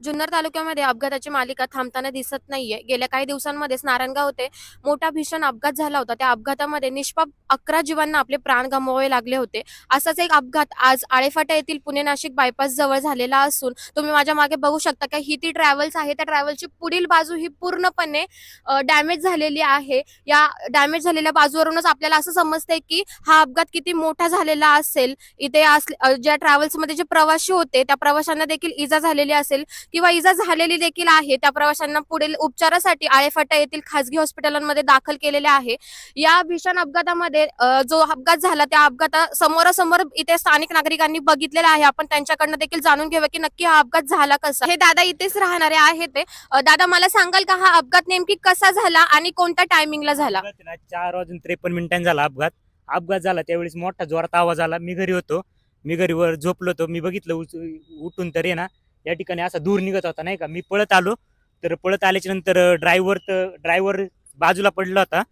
Junnar तालुक्यामध्ये अपघाताची मालिका थांबताना दिसत नाहीये. गेल्या काही दिवसांमध्येच नारायणगाव होते. मोठा भीषण अपघात झाला होता. त्या अपघातामध्ये निष्पाप अकरा जीवांना आपले प्राण गमवावे लागले होते. असाच एक अपघात आज आळेफाटा येथील पुणे नाशिक बायपास जवळ झालेला असून तुम्ही माझ्या मागे बघू शकता की ही ती ट्रॅव्हल्स आहे. त्या ट्रॅव्हलची पुढील बाजू ही पूर्णपणे डॅमेज झालेली आहे. या डॅमेज झालेल्या बाजूवरूनच आपल्याला असं समजतंय की हा अपघात किती मोठा झालेला असेल. इथे ज्या ट्रॅव्हल्समध्ये जे प्रवासी होते त्या प्रवाशांना देखील इजा झालेली असेल. किंवा इजा झालेली देखील आहे त्या प्रवाशांना पुढील उपचारासाठी आळेफाटा येथील खासगी हॉस्पिटलांमध्ये दाखल केलेले आहे. या भीषण अपघातामध्ये जो अपघात झाला त्या अपघाता समोरासमोर इथे स्थानिक नागरिकांनी बघितलेला आहे. आपण त्यांच्याकडनं देखील जाणून घेऊया की नक्की हा अपघात झाला कसा हे दादा इथेच राहणारे आहेत ते. दादा मला सांगाल का हा अपघात नेमकी कसा झाला आणि कोणत्या टायमिंगला झाला? चार वाजून त्रेपन्न मिनिटांनी झाला अपघात. अपघात झाला त्यावेळेस मोठा जोरात आवाज आला. मी घरी होतो. मी घरी वर झोपलो होतो. मी बघितलं उठून तर ना या ठिकाणी असा दूर निघत होता नाही का? मी पळत आलो तर पळत आल्याच्यानंतर ड्रायव्हर तर ड्रायव्हर बाजूला पडला होता.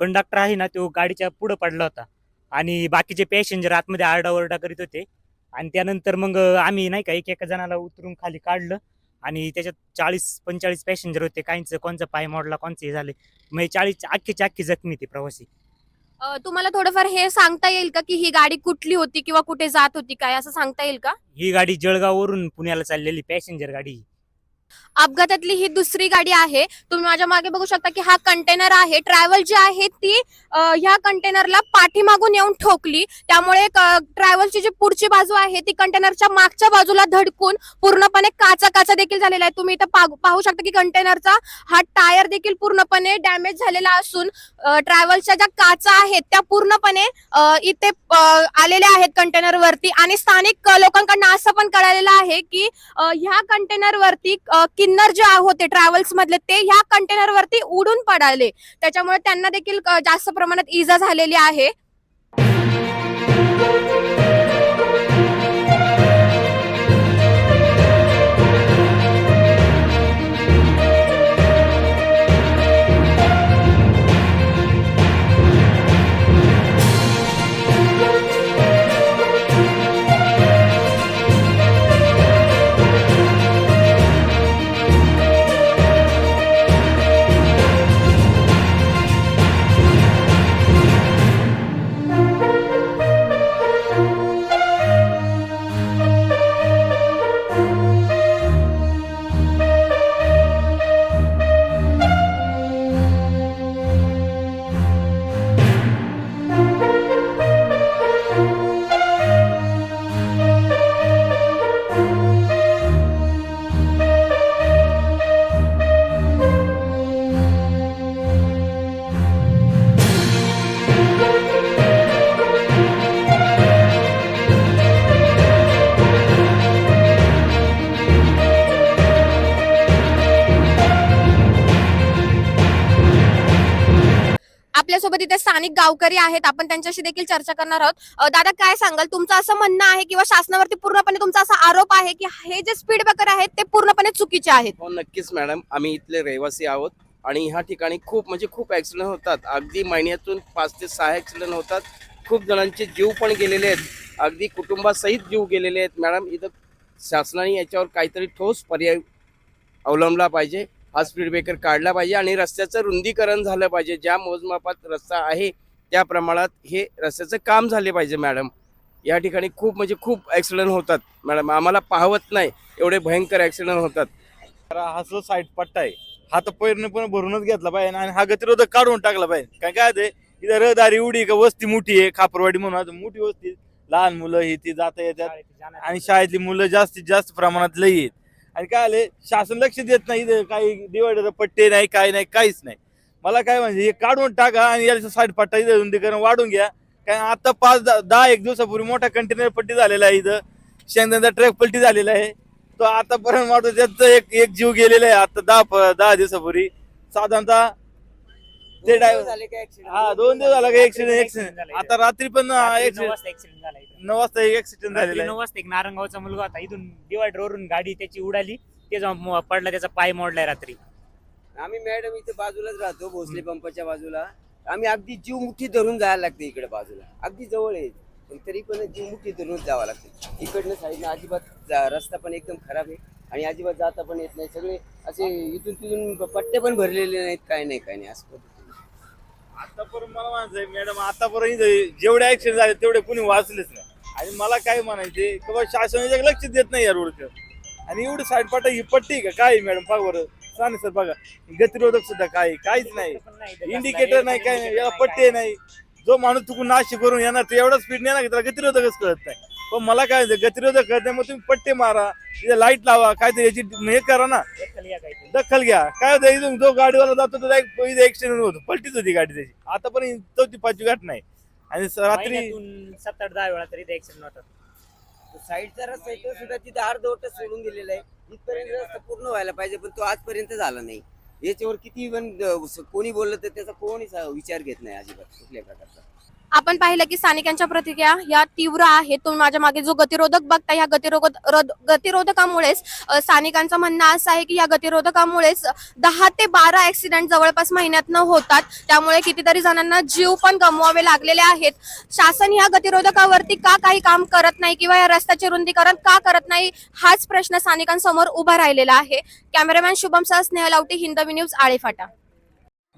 कंडक्टर आहे ना तो गाडीच्या पुढं पडला होता. आणि बाकीचे पॅसेंजर आतमध्ये आरडाओरडा करीत होते. आणि त्यानंतर मग आम्ही नाही का एक एका जणाला उतरून खाली काढलं. आणि त्याच्यात चाळीस पंचेचाळीस पॅसेंजर होते. काहींचं कोणचा पाय मोडला कोणचं हे झाले. म्हणजे मग चाळीस अख्खीच्या अख्खी जखमी ते प्रवासी. तुम्हाला थोडंफार हे सांगता येईल का की ही गाडी कुठली होती किंवा कुठे जात होती काय? असं सांगता येईल का? ही गाडी जळगाववरून पुण्याला चाललेली पॅसेंजर गाडी. अपघातातली ही दुसरी गाडी आहे. तुम्ही माझ्या मागे बघू शकता की हा कंटेनर आहे. ट्रॅव्हल जी आहे ती ह्या कंटेनरला पाठीमागून येऊन ठोकली. त्यामुळे ट्रॅव्हलची जी पुढची बाजू आहे ती कंटेनरच्या मागच्या बाजूला धडकून पूर्णपणे काचा काचा देखील झालेला आहे. तुम्ही इथं पाहू पाहू शकता की कंटेनरचा हा टायर देखील पूर्णपणे डॅमेज झालेला असून ट्रॅव्हलच्या ज्या काचा आहेत त्या पूर्णपणे इथे आलेल्या आहेत कंटेनर वरती. आणि स्थानिक लोकांकडनं असं पण कळालेलं आहे की ह्या कंटेनर वरती किन्नर जे होते ट्रॅव्हल्स मधले ते ह्या कंटेनर वरती उडून पडाले. त्याच्यामुळे त्यांना देखील जास्त प्रमाणात इजा झालेली आहे. आपल्यासोबत इथे स्थानिक गावकरी आहेत. आपण त्यांच्याशी देखील चर्चा करणार आहोत. दादा काय सांगाल? तुमचं असं म्हणणं आहे किंवा शासनावरती पूर्णपणे तुमचा असा आरोप आहे की हे जे स्पीड ब्रेकर आहेत ते पूर्णपणे चुकीचे आहेत? हो नक्कीच मॅडम आम्ही इथले रहिवासी आहोत आणि ह्या ठिकाणी खूप म्हणजे खूप ॲक्सिडेंट होतात. अगदी महिन्यातून पाच ते सहा ॲक्सिडेंट होतात. खूप जणांचे जीव पण गेलेले आहेत. अगदी कुटुंबासहित जीव गेलेले आहेत. मॅडम इथं शासनाने याच्यावर काहीतरी ठोस पर्याय अवलंबला पाहिजे. हा स्पीड ब्रेकर काढला पाहिजे आणि रस्त्याचं रुंदीकरण झालं पाहिजे. ज्या मोजमापात रस्ता आहे त्या प्रमाणात हे रस्त्याचं काम झाले पाहिजे मॅडम. या ठिकाणी खूप म्हणजे खूप ॲक्सिडेंट होतात. मॅडम आम्हाला पाहवत नाही. एवढे भयंकर ॲक्सिडेंट होतात. तर हा जो साईड पट्टा आहे हा तर पूर्णपणे भरूनच घेतला पाहिजे आणि हा गतिरोधक काढून टाकला पाहिजे. काय काय ते इथं रहदारी एवढी का? वस्ती मोठी आहे खापरवाडी म्हणून. मोठी वस्ती लहान मुलं ही ती जाता येतात. आणि शाळेतली मुलं जास्तीत जास्त प्रमाणात लई आहेत. आणि काय आले? शासन लक्ष देत नाही इथं. काही डिवायडर पट्टे नाही काय नाही काहीच नाही. मला काय म्हणजे हे काढून टाका आणि याच्या साईड पट्टा इथं रुंदीकरण वाढून घ्या. कारण आता पाच दहा दहा एक दिवसापूर्वी मोठा कंटेनर पट्टी झालेला आहे इथं. शेंगदाणा ट्रॅक पलटी झालेला आहे. तो आतापर्यंत वाटतो त्याचं एक एक जीव गेलेला आहे आता दहा प- दहा दिवसापूर्वी. साधारणतः ते ड्रायव्हर हा दोन दिवस झाला का ऍक्सिडेंट ऍक्सिडेंट आता रात्री पण नऊ ऍक्सिडेंट वाजता. नऊ एक ऍक्सिडेंट रात्री झालेला नऊ आहे वाजता एक नारंगावचा मुलगा होता. इथून डिवायडर वरून गाडी त्याची उडाली. ते जाऊन मो- पडला त्याचा पाय मोडलाय रात्री. आम्ही मॅडम इथे बाजूलाच राहतो भोसले पंपाच्या बाजूला. आम्ही अगदी जीव मुठी धरून जायला लागते इकडे बाजूला. अगदी जवळ आहे. पण तरी पण जीव मुठी धरून जावं लागते. इकडनं साईडनं अजिबात जा- रस्ता पण एकदम खराब आहे. आणि अजिबात जाता पण येत नाही. सगळे असे इथून तिथून पट्टे पण भरलेले नाहीत काय नाही काय नाही. असं. आतापर्यंत मला म्हणायचंय मॅडम आतापर्यंत जेवढे ऍक्सिडेंट झाले तेवढे कुणी वाचलेच नाही. आणि मला काय म्हणायचे की बाबा शासन लक्ष देत नाही या रोडचं. आणि एवढी साईड पाटा ही पट्टी का? काय मॅडम? बघा बरं. सांग सर बघा. गतिरोधक सुद्धा काय काहीच नाही. इंडिकेटर नाही काय नाही. याला पट्टी पट्टे नाही. जो माणूस चुकून नाशिक करून येणार ते एवढा स्पीड नाही ना त्याला गतिरोधकच कळत नाही. पण मला काय गतिरोधक कळत नाही मग तुम्ही पट्टे मारा तिथे लाइट लावा काय तर याची हे करा ना. दखल घ्या. काय होतं इथून जो गाडीवाला जातो तो ऍक्सिडेंट होतो. पलटीच होती गाडी त्याची. आता पण चौथी पाचवी घाट नाही आणि रात्री सात आठ दहा वेळा तरी ऍक्सिडेंट होतात. साईडचा रस्ता आहे सुद्धा सुद्धा तिथे अर्धवट सोडून दिलेला आहे. इथपर्यंत रस्ता पूर्ण व्हायला पाहिजे पण तो आजपर्यंत झाला नाही. याच्यावर किती पण कोणी बोललं तर त्याचा कोणीच विचार घेत नाही अजिबात कुठल्या प्रकारचा. आपण पाहिलं की स्थानिकांच्या प्रतिक्रिया या तीव्र आहेत. तुम्ही माझ्या मागे जो गतिरोधक बघता या गतिरोधक गतिरोधकामुळेच स्थानिकांचं म्हणणं असं आहे की या गतिरोधकामुळेच दहा ते बारा ऍक्सिडेंट जवळपास महिन्यातनं होतात. त्यामुळे कितीतरी जणांना जीव पण गमवावे लागलेले आहेत. शासन या गतिरोधकावरती का काही काम करत नाही किंवा या रस्त्याचे रुंदीकरण का करत नाही हाच प्रश्न स्थानिकांसमोर उभा राहिलेला आहे. कॅमेरामॅन शुभम सह स्नेहलावटी हिंदवी न्यूज आळेफाटा.